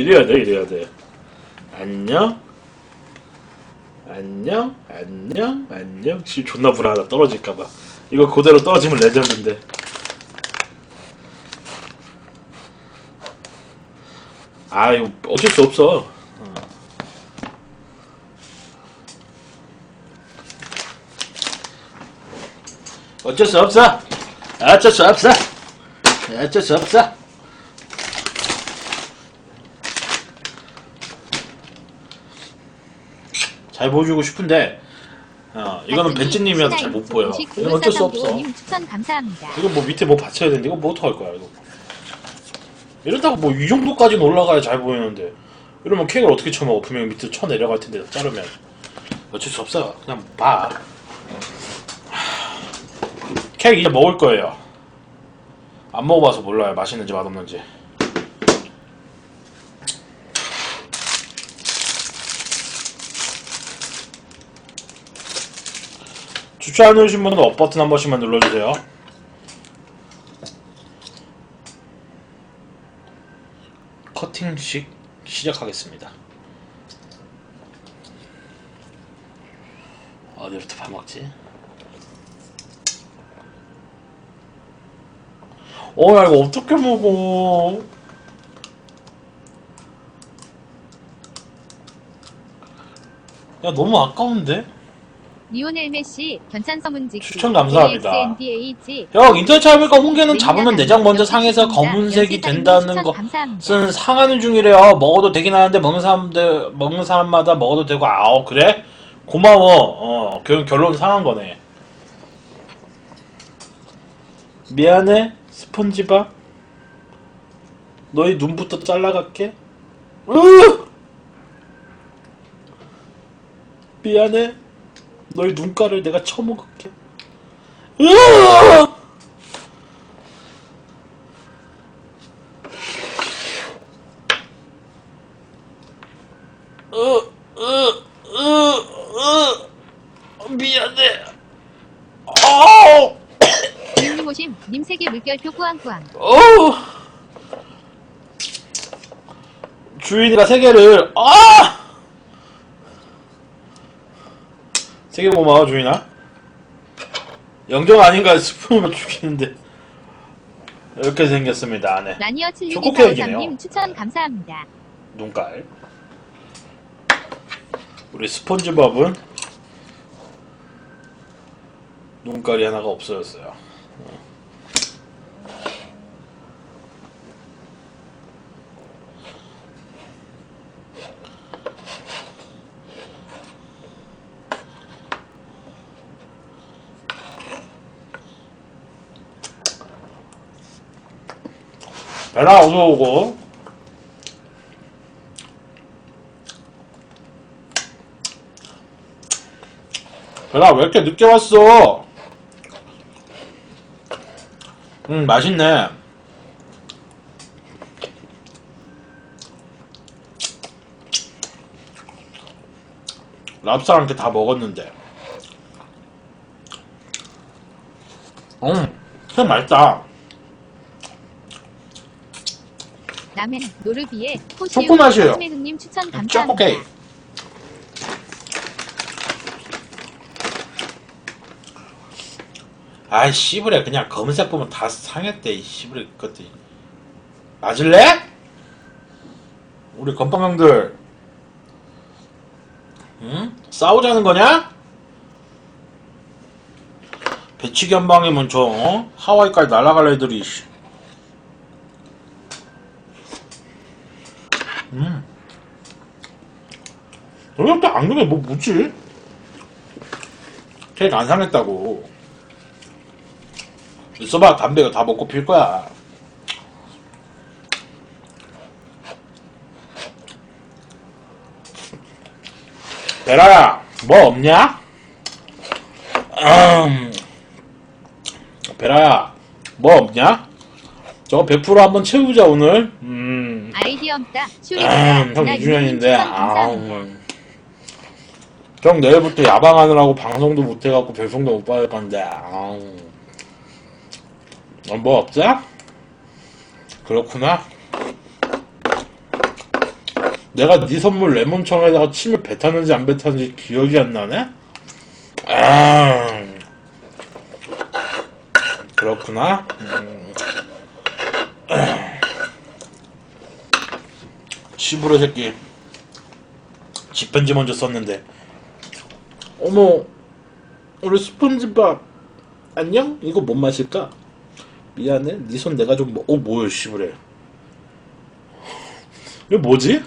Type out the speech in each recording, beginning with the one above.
이래야 돼, 이래야 돼. 안녕. 안녕, 안녕, 안녕. 씨, 존나 불안하다. 떨어질까봐. 이거 그대로 떨어지면 레전드인데. 아, 이거 어쩔 수 없어. 어쩔 수 없어. 어쩔 수 없어. 어쩔 수 없어. 잘 보여주고 싶은데, 어, 이거는 벤츠님이라서 잘못 보여. 이건 어쩔 수 없어. 님 추천 감사합니다. 이거 뭐 밑에 뭐 받쳐야 되는데, 이거 뭐 어떡할 거야, 이거. 이러다가 뭐 이 정도까지는 올라가야 잘 보이는데, 이러면 케이크를 어떻게 쳐먹어? 분명히 밑으로 쳐 내려갈 텐데, 자르면. 어쩔 수 없어. 그냥 봐. 케이크 이제 먹을 거예요. 안 먹어봐서 몰라요. 맛있는지 맛없는지. 추천 안 해주신 분은 업 버튼 한 번씩만 눌러주세요. 커팅식 시작하겠습니다. 어디부터 밥 먹지? 어, 야, 이거 어떻게 먹어? 야, 너무 아까운데? 리오넬 메시 견찬 서 문지기 추천 감사합니다. AXNDAG 형, 인터넷 찾아보니까 홍게는 잡으면 내장 먼저 상해서 검은색이 된다는. 것은 상하는 중이래요. 먹어도 되긴 하는데, 먹는 사람들, 먹는 사람마다 먹어도 되고, 아우, 그래? 고마워. 어, 결, 결론 상한 거네. 미안해, 스펀지밥. 너희 눈부터 잘라갈게. 으! 미안해. 너희 눈가를 내가 쳐먹을게. 으! 으, 으, 으, 으, 미안해. 아우, 님 세계 물결표 꾸안꾸안. 주인이가 세 개를, 아! 세개 고마워, 주인아. 영정 아닌가 스푼으로 죽이는데. 이렇게 생겼습니다, 안에. 라니어 초코 케이크네요. 7623님 추천 감사합니다. 눈깔. 우리 스폰지밥은 눈깔이 하나가 없어졌어요. 베라 어서 오고 베라 왜 이렇게 늦게 왔어? 음 맛있네. 랍스타한테 다 먹었는데. 음, 참 맛있다. 라멘 노르비에 초코 호시우 맛이에요. 님 추천 초코 감사합니다. 케이크. 아이 씨부레 그냥 검은색 보면 다 상했대 이 씨부레 것들이 맞을래? 우리 건빵형들 응? 싸우자는 거냐? 배치기 한 방이면 저 어? 하와이까지 날아갈 애들이 씨. 너희한테 안 그래 뭐 뭐지? 케이크 안 상했다고 있어봐 담배가 다 먹고 필 거야 베라야 뭐 없냐? 음. 베라야 뭐 없냐? 저거 100% 한번 채우자 오늘 음. 아이디어 없다. 음, 형나 2주년인데, 추천 아, 감사합니다. 음. 형 내일부터 야방하느라고 방송도 못 해갖고 배송도 못 받을 건데, 아, 어, 뭐 없어? 그렇구나. 내가 네 선물 레몬청에다가 침을 뱉었는지 안 뱉었는지 기억이 안 나네? 아, 그렇구나. 음. 시부러 새끼. 집편지 먼저 썼는데. 어머, 우리 스펀지밥 안녕? 이거 못 마실까? 미안해. 네 손 내가 좀 뭐, 어 뭐야 씨부래. 이거 뭐지?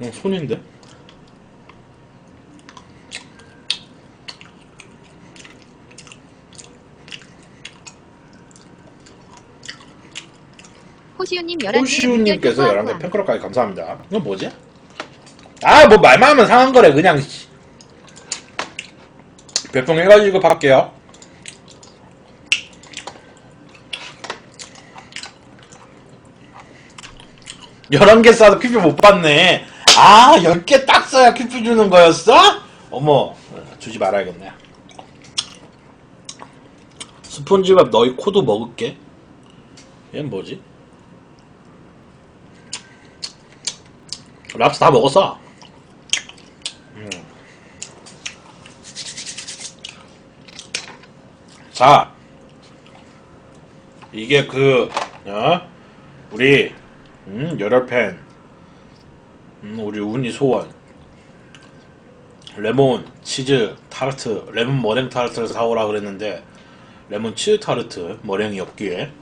어, 손인데? 호시우님 11개 호시우님께서 11개 팬클럽까지 감사합니다. 이건 뭐지? 아, 뭐 말만 하면 상한 거래, 그냥. 씨. 별풍 해가지고 받게요. 열한 개 싸도 큐피 못 받네. 아, 열 개 딱 써야 큐피 주는 거였어? 어머, 주지 말아야겠네. 스폰지밥 너희 코도 먹을게. 얘는 뭐지? 랍스 다 먹었어. 음. 자, 이게 그, 어? 우리, 음, 열혈팬, 음, 우리 운이 소원, 레몬, 치즈, 타르트, 레몬 머랭 타르트를 사오라 그랬는데, 레몬 치즈 타르트, 머랭이 없기에,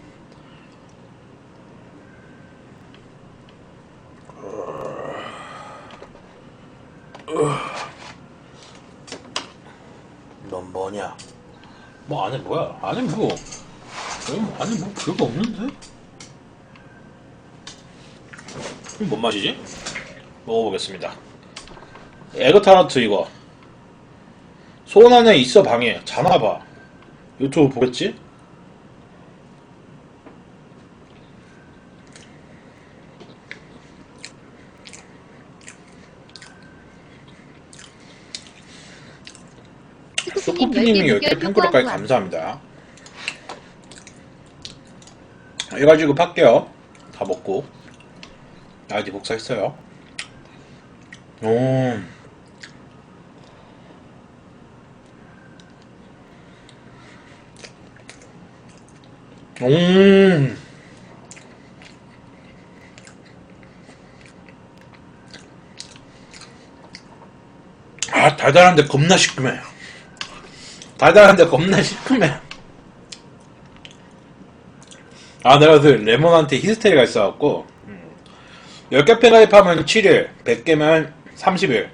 넌 뭐냐? 뭐 안에 뭐? 음, 안에 뭐 별거 없는데? 이거 뭔 맛이지? 먹어보겠습니다. 에그타르트 이거. 손 안에 있어 방에. 자나봐. 유튜브 보겠지? 소코피님이 10개 10개 물결 팬클럽까지 표구왕구왕 감사합니다. 이래가지고 팔게요. 다 먹고. 아이디 복사했어요. 오. 음. 아, 달달한데 겁나 시큼해. 달달한데 겁나 시큼해. 아, 내가 그 레몬한테 히스테리가 있어갖고, 음. 10개 팬 가입하면 7일, 100개면 30일.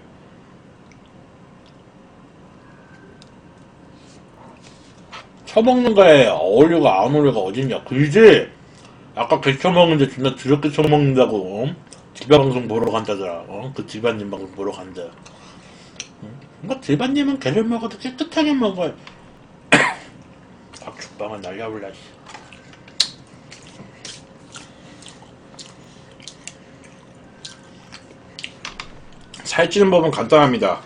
처먹는 거에 어울려가 안 어울려가 어딨냐. 그지? 아까 개 처먹는데 존나 두렵게 처먹는다고, 어? 디바방송 보러 간다더라, 어? 그 디바님 방송 보러 간다. 뭔가 디바님은 개를 먹어도 깨끗하게 먹어요. 아, 죽방을 날려볼라. 씨. 살찌는 법은 간단합니다.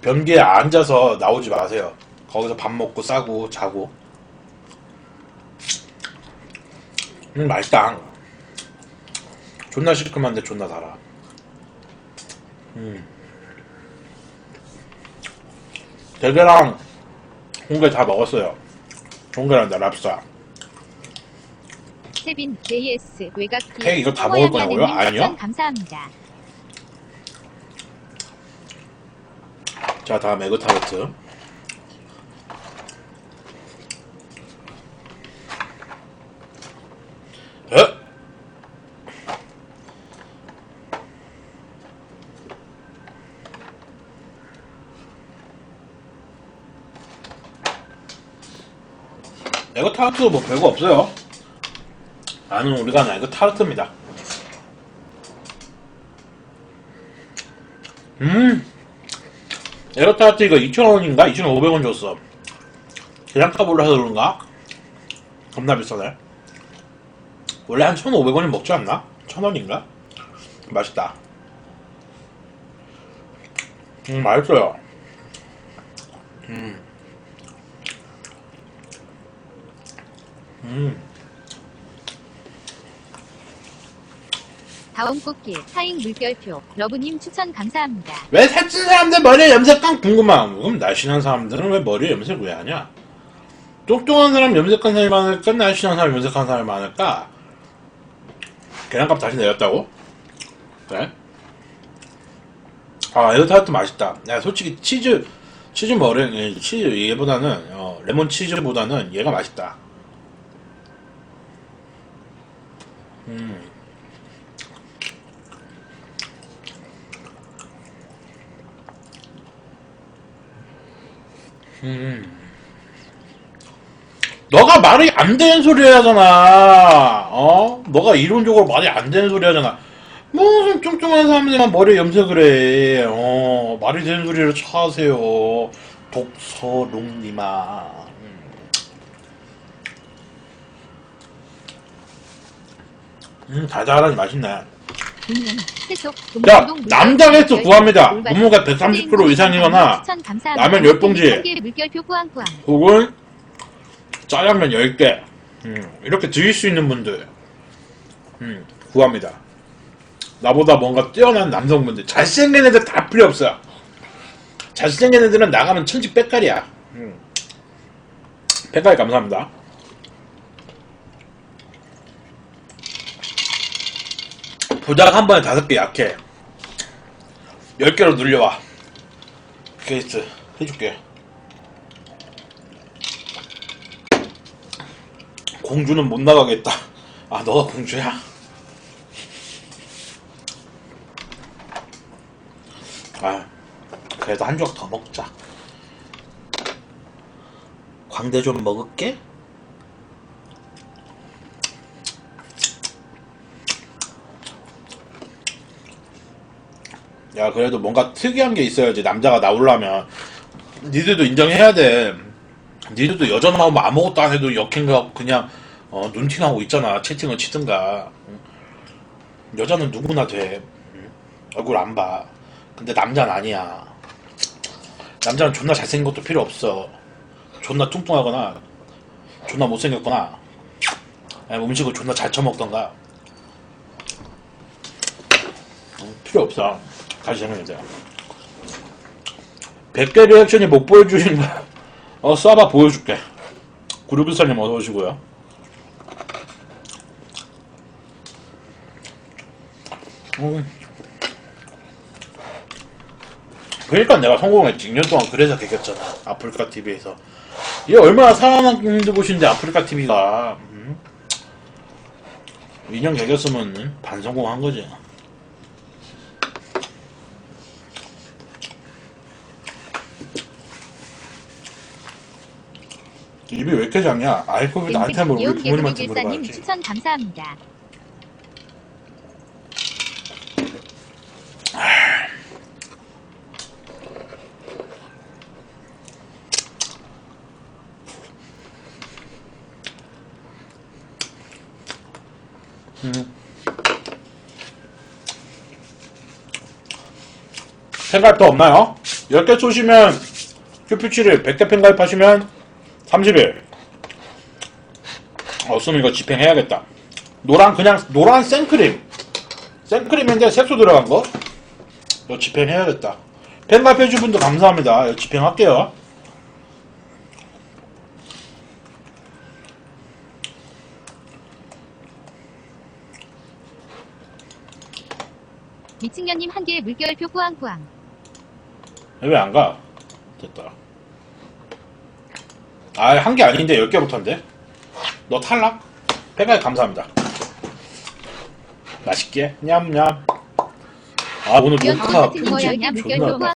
변기에 앉아서 나오지 마세요. 거기서 밥 먹고 싸고 자고. 음, 맛있다. 존나 시큼한데 존나 달아. 음. 대게랑 홍게 다 먹었어요. 홍게란다 랍스타. 세빈 JS 외곽기 케이크 이거 다 먹을 거냐고요? 아니요. 감사합니다. 자 다음 에그 타르트. 에? 에그 타르트 뭐 별거 없어요. 아는 우리가 에그 타르트입니다. 음. 에어타르트 이거 2,000원인가? 2,500원 줬어. 계량값 올라서 그런가? 겁나 비싸네. 원래 한 1,500원이 먹지 않나? 1,000원인가? 맛있다. 음, 맛있어요. 음. 음. 다원 꽃길 사잉 물결표 러브님 추천 감사합니다. 왜 살찐 사람들 머리에 염색한 궁금함. 그럼 날씬한 사람들은 왜 머리에 염색 왜 하냐? 뚱뚱한 사람 염색한 사람이 많을까? 날씬한 사람 염색한 사람이 많을까? 계란값 다시 내렸다고? 그래? 아, 에어타르트 맛있다. 야, 솔직히 치즈, 치즈 머랭, 치즈, 얘보다는, 어, 레몬 치즈보다는 얘가 맛있다. 음. 음. 너가 말이 안 되는 소리 하잖아. 어? 너가 이론적으로 말이 안 되는 소리 하잖아. 무슨 뚱뚱한 사람들만 머리에 염색을 해. 어, 말이 되는 소리를 차하세요. 독서롱님아. 음. 음, 달달하니 맛있네. 동동동 남자 게스트 구합니다. 몸무게 130kg 이상이거나 추천 감사합니다. 라면 열 봉지. 한 개의 물결표 꾸안꾸안 혹은 짜장면 10개 음, 이렇게 드실 수 있는 분들 음, 구합니다 나보다 뭔가 뛰어난 남성분들 잘생긴 애들 다 필요 없어요 잘생긴 애들은 나가면 천지 빽깔이야 음. 빽깔 감사합니다 부작 한 번에 다섯 개 약해 10개로 늘려와 케이스 해줄게 공주는 못 나가겠다. 아, 너가 공주야? 아, 그래도 한 조각 더 먹자. 광대 좀 먹을게? 야, 그래도 뭔가 특이한 게 있어야지, 남자가 나오려면. 니들도 인정해야 돼. 니들도 여자 나오면 아무것도 안 해도 역행가 그냥 어, 눈팅하고 있잖아 채팅을 치든가 응? 여자는 누구나 돼 응? 얼굴 안 봐 근데 남자는 아니야 남자는 존나 잘생긴 것도 필요 없어 존나 뚱뚱하거나 존나 못생겼거나 음식을 존나 잘 처먹던가 응, 필요 없어 생각해야 돼 100개 리액션이 못 보여주신 어 쏴봐 보여줄게 구르비사님 어서 오시고요 음. 그러니까 내가 성공했지 2년 동안 그래서 개겼잖아 아프리카 TV에서 이게 얼마나 살아남는 곳인데 아프리카 TV가 음? 2년 개겼으면 음? 반성공한 거지 작냐? 아이 그거 나한테 물어 우리 부모님한테 물어봐야지 추천 감사합니다. 팬가입 더 없나요? 10개 쏘시면 큐피치를 100개 팬가입하시면 30일 없으면 이거 집행해야겠다. 노란 그냥 노란 생크림. 생크림인데 색소 들어간 거. 이거 집행해야겠다. 팬가입해준 분들 감사합니다. 이거 집행할게요. 미친년님 한 개의 물결표 꾸안꾸안 왜 안 가? 됐다. 아 한 개 아닌데 10개 붙었는데 너 탈락? 팬가입 감사합니다. 맛있게. 냠냠. 아 오늘 녹화 편집 존나